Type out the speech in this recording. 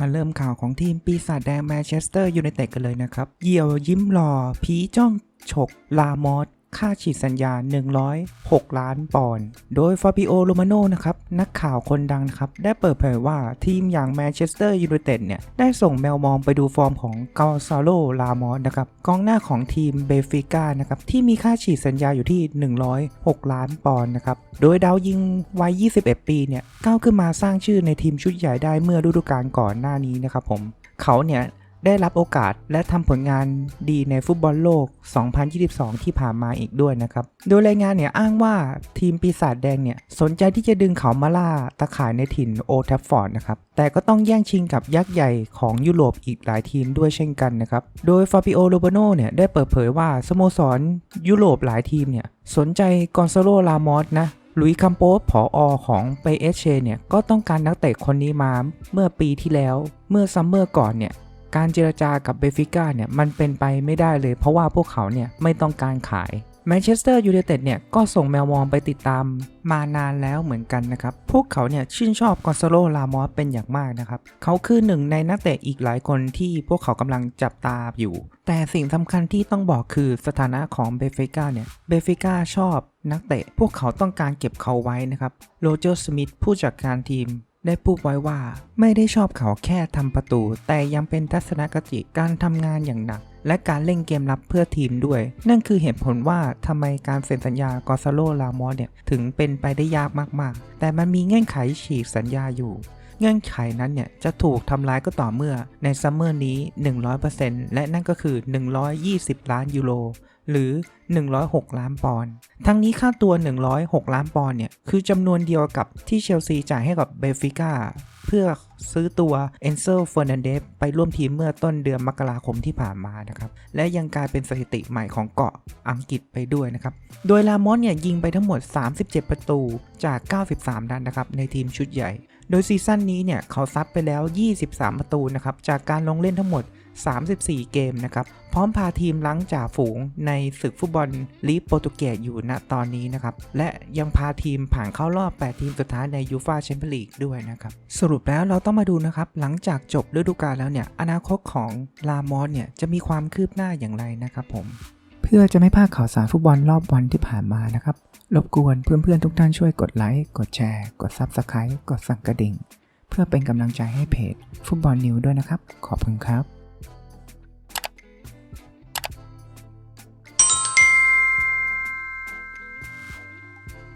มาเริ่มข่าวของทีมปีศาจแดงแมนเชสเตอร์ยูไนเต็ดกันเลยนะครับ เยี่ยวยิ้มหล่อผีจ้องฉกลามอส ค่าฉีดสัญญา 106 ล้านปอนด์ โดยฟาบิโอโรมาโนนะครับ นักข่าวคนดังนะครับ ได้เปิดเผยว่าทีมอย่างแมนเชสเตอร์ยูไนเต็ดเนี่ย ได้ส่งแมวมองไปดูฟอร์มของกาซาโล ลามอสนะครับ กองหน้าของทีมเบฟิก้านะครับ ที่มีค่าฉีดสัญญาอยู่ที่ 106 ล้านปอนด์นะครับ โดยดาวยิงวัย 21 ปีเนี่ย ก้าวขึ้นมาสร้างชื่อในทีมชุดใหญ่ได้เมื่อฤดูกาลก่อนหน้านี้นะครับผมเขาเนี่ย ได้รับโอกาสและทำผลงานดีในฟุตบอลโลก 2022 ที่ผ่านมาอีกด้วยนะครับ โดยรายงานเนี่ยอ้างว่าทีมปีศาจแดงเนี่ยสนใจที่จะดึงเขามาล่าตะข่ายในถิ่นโอทัฟฟอร์ดนะครับ แต่ก็ต้องแย่งชิงกับยักษ์ใหญ่ของยุโรปอีกหลายทีมด้วยเช่นกันนะครับ โดยฟาบิโอโรเบโนเนี่ยได้เปิดเผยว่าสโมสรยุโรปหลายทีมเนี่ยสนใจกอนซาโลลามอสนะลุยคัมโปสผออของเปเอเชเนี่ยก็ต้องการนักเตะคนนี้มาเมื่อปีที่แล้ว เมื่อซัมเมอร์ก่อนเนี่ย การเจรจากับเบฟิก้าเนี่ยมันเป็นไปไม่ได้เลย เพราะว่าพวกเขาเนี่ยไม่ต้องการขายแมนเชสเตอร์ยูไนเต็ดเนี่ยก็ส่งแมวมองไปติดตามมานานแล้วเหมือนกันนะครับ พวกเขาเนี่ยชื่นชอบกอนซาโลลามอสเป็นอย่างมากนะครับ เขาคือหนึ่งในนักเตะอีกหลายคนที่พวกเขากำลังจับตาอยู่ แต่สิ่งสำคัญที่ต้องบอกคือสถานะของเบฟิก้าเนี่ย เบฟิก้าชอบนักเตะ พวกเขาต้องการเก็บเขาไว้นะครับ โรเจอร์ สมิธผู้จัดการทีม ได้พูดไว้ว่าไม่ได้ชอบเขาแค่ทำประตู แต่ยังเป็นทัศนคติการทำงานอย่างหนัก และการเล่นเกมรับเพื่อทีมด้วย นั่นคือเหตุผลว่าทำไมการเซ็นสัญญากอซาโลลามอสเนี่ยถึงเป็นไปได้ยากมากๆ แต่มันมีเงื่อนไขฉีกสัญญาอยู่ เงื่อนไขนั้นเนี่ยจะถูกทำลายก็ต่อเมื่อในซัมเมอร์นี้ 100%และนั่นก็คือ 120 ล้านยูโรหรือ 106 ล้านปอนด์ ทั้งนี้ค่าตัว 106 ล้านปอนด์เนี่ย คือจำนวนเดียวกับที่เชลซีจ่ายให้กับเบฟิก้าเพื่อซื้อตัวเอนเซลเฟอร์นันเดสไปร่วมทีมเมื่อต้นเดือนมกราคมที่ผ่านมานะครับ และยังกลายเป็นสถิติใหม่ของเกาะอังกฤษไปด้วยนะครับ โดยลามอสเนี่ยยิงไปทั้งหมด 37 ประตูจาก 93 นัดนะครับในทีมชุดใหญ่ โดยซีซั่นนี้เนี่ยเขาซัดไปแล้ว 23 ประตูนะครับจากการลงเล่นทั้งหมด 34 เกมนะครับพร้อมพาทีมล้างจ่าฝูงในศึกฟุตบอลลีกโปรตุเกสอยู่ณตอนนี้นะครับและยังพาทีมผ่านเข้ารอบ 8 ทีมสุดท้ายในยูฟาแชมเปี้ยนลีกด้วยนะครับสรุปแล้วเราต้องมาดูนะครับหลังจากจบฤดูกาลแล้วเนี่ยอนาคตของลามอสเนี่ยจะมีความคืบหน้าอย่างไรนะครับผม พื่อจะไม่พลาดข่าวสารฟุตบอลรอบวันที่ผ่านมานะครับ รบกวนเพื่อนๆทุกท่านช่วยกดไลค์ กดแชร์ กด Subscribe กดสั่งกระดิ่ง เพื่อเป็นกำลังใจให้เพจ ฟุตบอลนิวด้วยนะครับ ขอบคุณครับ